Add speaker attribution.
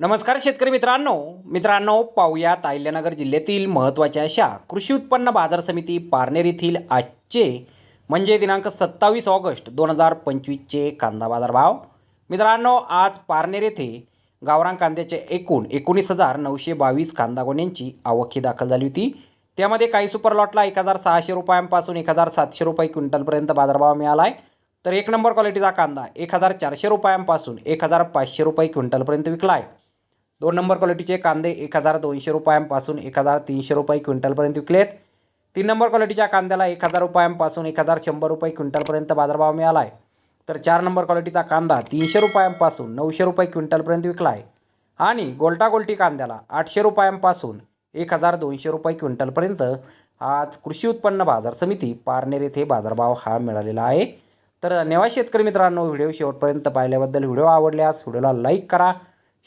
Speaker 1: नमस्कार शेतकरी मित्रांनो. मित्रांनो पाहूयात अहिल्यानगर जिल्ह्यातील महत्त्वाच्या अशा कृषी उत्पन्न बाजार समिती पारनेर येथील आजचे म्हणजे दिनांक सत्तावीस ऑगस्ट दोन हजार पंचवीसचे कांदा बाजार भाव मित्रांनो आज पारनेर येथे गावरान कांद्याचे एकूण एकोणीस हजार नऊशे बावीस कांदा गोण्यांची आवक दाखल झाली होती. त्यामध्ये काही सुपर लॉटला एक हजार सहाशे रुपयांपासून एक हजार सातशे रुपये क्विंटलपर्यंत बाजारभाव मिळाला आहे तर एक नंबर क्वालिटीचा कांदा एक हजार चारशे रुपयांपासून एक हजार पाचशे रुपये क्विंटलपर्यंत विकला आहे दोन नंबर क्वालिटीचे कांदे एक हजार दोनशे रुपयांपासून एक हजार तीनशे रुपये क्विंटलपर्यंत विकलेत. तीन नंबर क्वालिटीच्या कांद्याला एक हजार रुपयांपासून एक हजार शंभर रुपये क्विंटलपर्यंत बाजारभाव मिळाला आहे तर चार नंबर क्वालिटीचा कांदा तीनशे रुपयांपासून नऊशे रुपये क्विंटलपर्यंत विकला आहे आणि गोल्टा गोल्टी कांद्याला आठशे रुपयांपासून एक हजार दोनशे रुपये क्विंटलपर्यंत आज कृषी उत्पन्न बाजार समिती पारनेर येथे बाजारभाव हा मिळालेला आहे. तर नेवा शेतकरी मित्रांनो व्हिडिओ शेवटपर्यंत पाहिल्याबद्दल व्हिडिओ आवडल्यास व्हिडिओला लाईक करा.